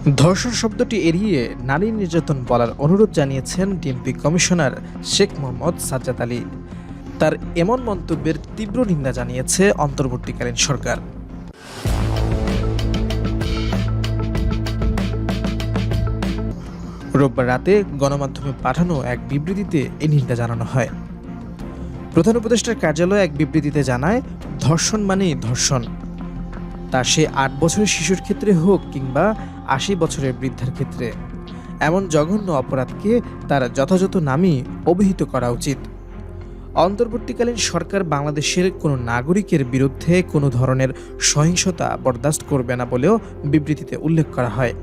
ধর্ষণ শব্দটি এড়িয়ে নারী নির্যাতন বলার অনুরোধ জানিয়েছেন ডিএমপি কমিশনার শেখ মোহাম্মদ সাজ্জাদ আলী। তার এমন মন্তব্যের তীব্র নিন্দা জানিয়েছে অন্তর্বর্তীকালীন সরকার। রোববার রাতে গণমাধ্যমে পাঠানো এক বিবৃতিতে এই নিন্দা জানানো হয়। প্রধান উপদেষ্টার কার্যালয় এক বিবৃতিতে জানায়, ধর্ষণ মানেই ধর্ষণ। তা সে আট বছরের শিশুর ক্ষেত্রে হোক কিংবা আশি বছরের বৃদ্ধার ক্ষেত্রে। এমন জঘন্য অপরাধকে তার যথাযথ নামই অভিহিত করা উচিত। অন্তর্বর্তীকালীন সরকার বাংলাদেশের কোনো নাগরিকের বিরুদ্ধে কোনো ধরনের সহিংসতা বরদাস্ত করবে না বলেও বিবৃতিতে উল্লেখ করা হয়।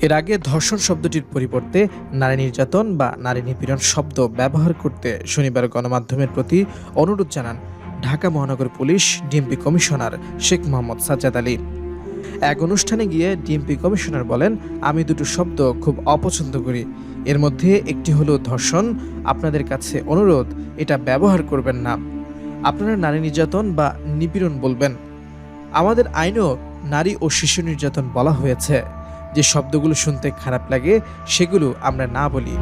এর আগে ধর্ষণ শব্দটির পরিবর্তে নারী নির্যাতন বা নারী নিপীড়ন শব্দ ব্যবহার করতে শনিবার গণমাধ্যমের প্রতি অনুরোধ জানান Dhaka Mahanagar police DMP commissioner Sheikh Mohammad Sajjad Ali. এক অনুষ্ঠানে গিয়ে ডিএমপি কমিশনার বলেন, আমি দুটো শব্দ খুব অপছন্দ করি। এর মধ্যে একটি হলো ধর্ষণ। আপনাদের কাছে অনুরোধ, এটা ব্যবহার করবেন না। আপনারা নারী নির্যাতন বা নিপীড়ন বলবেন। আমাদের আইনেও নারী ও শিশু নির্যাতন বলা হয়েছে। যে শব্দগুলো শুনতে খারাপ লাগে, সেগুলো আমরা না বলি।